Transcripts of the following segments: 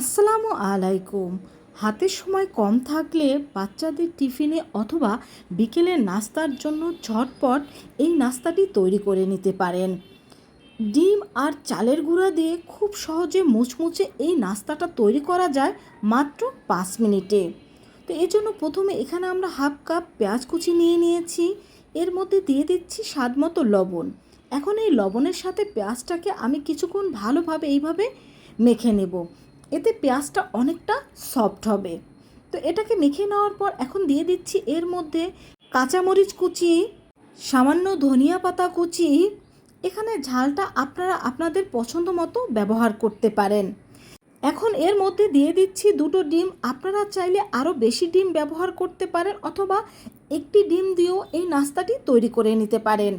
আসসালামু আলাইকুম। হাতের সময় কম থাকলে বাচ্চাদের টিফিনে অথবা বিকেলের নাস্তার জন্য ঝটপট এই নাস্তাটি তৈরি করে নিতে পারেন। ডিম আর চালের গুঁড়া দিয়ে খুব সহজে মুচমুচে এই নাস্তাটা তৈরি করা যায় মাত্র পাঁচ মিনিটে। তো এই জন্য প্রথমে এখানে আমরা হাফ কাপ পেঁয়াজ কুচি নিয়ে নিয়েছি। এর মধ্যে দিয়ে দিচ্ছি স্বাদ মতো লবণ। এখন এই লবণের সাথে পেঁয়াজটাকে আমি কিছুক্ষণ ভালোভাবে এইভাবে মেখে নেব। এতে পেঁয়াজটা অনেকটা সফট হবে। তো এটাকে মেখে নেওয়ার পর এখন দিয়ে দিচ্ছি এর মধ্যে কাঁচামরিচ কুচি, সামান্য ধনিয়া পাতা কুচি। এখানে ঝালটা আপনারা আপনাদের পছন্দ মতো ব্যবহার করতে পারেন। এখন এর মধ্যে দিয়ে দিচ্ছি দুটো ডিম। আপনারা চাইলে আরও বেশি ডিম ব্যবহার করতে পারেন অথবা একটি ডিম দিয়েও এই নাস্তাটি তৈরি করে নিতে পারেন।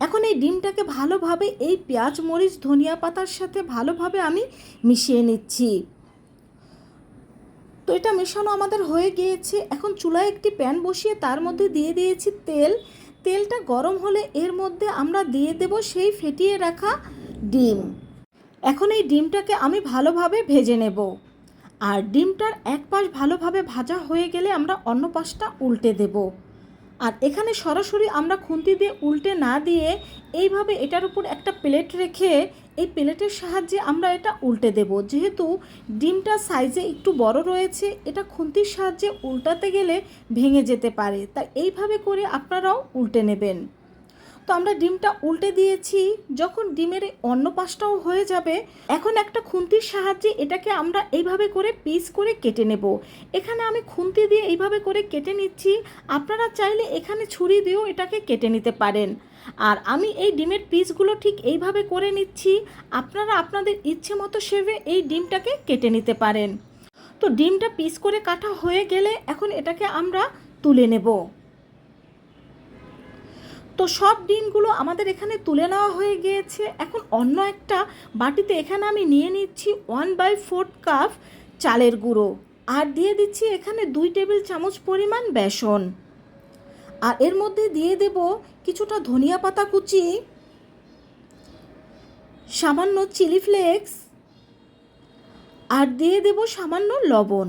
এখন এই ডিমটাকে ভালোভাবে এই পেঁয়াজ, মরিচ, ধনিয়া পাতার সাথে ভালোভাবে আমি মিশিয়ে নিচ্ছি। তো এটা মেশানো আমাদের হয়ে গিয়েছে। এখন চুলায় একটি প্যান বসিয়ে তার মধ্যে দিয়ে দিয়েছি তেল। তেলটা গরম হলে এর মধ্যে আমরা দিয়ে দেব সেই ফেটিয়ে রাখা ডিম। এখন এই ডিমটাকে আমি ভালোভাবে ভেজে নেব। আর ডিমটার এক পাশ ভালোভাবে ভাজা হয়ে গেলে আমরা অন্য পাশটা উল্টে দেবো। আর এখানে সরাসরি আমরা খুন্তি দিয়ে উল্টে না দিয়ে এইভাবে এটার উপর একটা প্লেট রেখে এই প্লেটের সাহায্যে আমরা এটা উল্টে দেব। যেহেতু ডিমটা সাইজে একটু বড় রয়েছে, এটা খুন্তির সাহায্যে উল্টাতে গেলে ভেঙে যেতে পারে। তাই এইভাবে করে আপনারাও উল্টে নেবেন। তো আমরা ডিমটা উল্টে দিয়েছি, যখন ডিমের অন্য পাশটাও হয়ে যাবে, এখন একটা খুন্তির সাহায্যে এটাকে আমরা এইভাবে করে পিস করে কেটে নেব। এখানে আমি খুন্তি দিয়ে এইভাবে করে কেটে নিচ্ছি, আপনারা চাইলে এখানে ছুরি দিয়েও এটাকে কেটে নিতে পারেন। আর আমি এই ডিমের পিসগুলো ঠিক এইভাবে করে নিচ্ছি, আপনারা আপনাদের ইচ্ছে মতো শেভে এই ডিমটাকে কেটে নিতে পারেন। তো ডিমটা পিস করে কাটা হয়ে গেলে এখন এটাকে আমরা তুলে নেব। তো সব ডিমগুলো আমাদের এখানে তুলে নেওয়া হয়ে গিয়েছে। এখন অন্য একটা বাটিতে এখানে আমি নিয়ে নিচ্ছি ওয়ান বাই ফোর কাপ চালের গুঁড়ো আর দিয়ে দিচ্ছি এখানে দুই টেবিল চামচ পরিমাণ বেসন। আর এর মধ্যে দিয়ে দেব কিছুটা ধনিয়া পাতা কুচি, সামান্য চিলি ফ্লেক্স আর দিয়ে দেব সামান্য লবণ।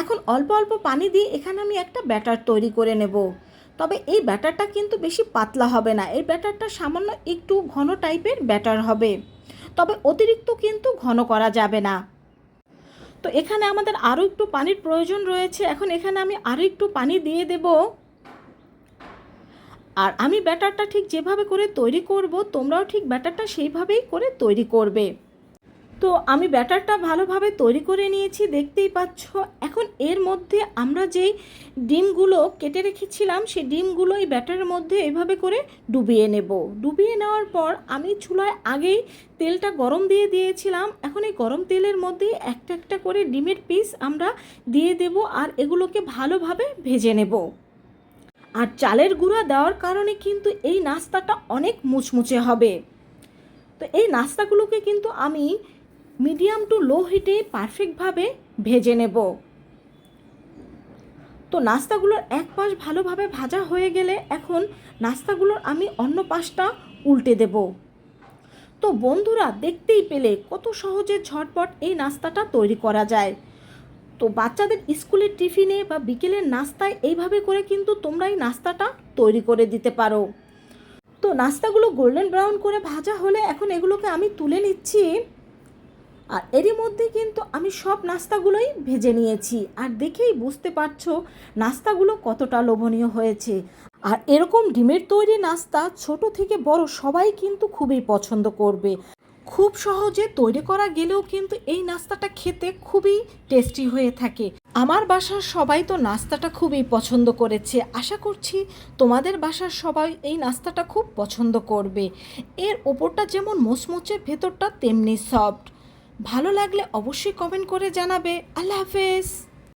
এখন অল্প অল্প পানি দিয়ে এখানে আমি একটা ব্যাটার তৈরি করে নেব। তবে এই ব্যাটারটা কিন্তু বেশি পাতলা হবে না। এই ব্যাটারটা সামান্য একটু ঘন টাইপের ব্যাটার হবে। তবে অতিরিক্ত কিন্তু ঘন করা যাবে না। তো এখানে আমাদের আরও একটু পানির প্রয়োজন রয়েছে। এখন এখানে আমি আরও একটু পানি দিয়ে দেব। আর আমি ব্যাটারটা ঠিক যেভাবে করে তৈরি করব, তোমরাও ঠিক ব্যাটারটা সেইভাবেই করে তৈরি করবে। তো আমি ব্যাটারটা ভালোভাবে তৈরি করে নিয়েছি, দেখতেই পাচ্ছ। এখন এর মধ্যে আমরা যেই ডিমগুলো কেটে রেখেছিলাম, সেই ডিমগুলো এই ব্যাটারের মধ্যে এভাবে করে ডুবিয়ে নেব। ডুবিয়ে নেওয়ার পর আমি চুলায় আগেই তেলটা গরম দিয়ে দিয়েছিলাম। এখন এই গরম তেলের মধ্যে একটা একটা করে ডিমের পিস আমরা দিয়ে দেব আর এগুলোকে ভালোভাবে ভেজে নেব। আর চালের গুঁড়া দেওয়ার কারণে কিন্তু এই নাস্তাটা অনেক মুচমুচে হবে। তো এই নাস্তাগুলোকে কিন্তু আমি মিডিয়াম টু লো হিটে পারফেক্টভাবে ভেজে নেব। তো নাস্তাগুলোর এক পাশ ভালোভাবে ভাজা হয়ে গেলে এখন নাস্তাগুলোর আমি অন্য পাশটা উল্টে দেব। তো বন্ধুরা, দেখতেই পেলে কত সহজে ঝটপট এই নাস্তাটা তৈরি করা যায়। তো বাচ্চাদের স্কুলের টিফিনে বা বিকেলের নাস্তায় এইভাবে করে কিন্তু তোমরা এই নাস্তাটা তৈরি করে দিতে পারো। তো নাস্তাগুলো গোল্ডেন ব্রাউন করে ভাজা হলে এখন এগুলোকে আমি তুলে নিচ্ছি। আর এরই মধ্যে কিন্তু আমি সব নাস্তাগুলোই ভেজে নিয়েছি। আর দেখেই বুঝতে পারছ নাস্তাগুলো কতটা লোভনীয় হয়েছে। আর এরকম ডিমের তৈরি নাস্তা ছোট থেকে বড় সবাই কিন্তু খুবই পছন্দ করবে। খুব সহজে তৈরি করা গেলেও কিন্তু এই নাস্তাটা খেতে খুবই টেস্টি হয়ে থাকে। আমার বাসার সবাই তো নাস্তাটা খুবই পছন্দ করেছে। আশা করছি তোমাদের বাসার সবাই এই নাস্তাটা খুব পছন্দ করবে। এর ওপরটা যেমন মোচমোচে, ভেতরটা তেমনি সফট। ভালো লাগলে অবশ্যই কমেন্ট করে জানাবে। আল্লাহ হাফেজ।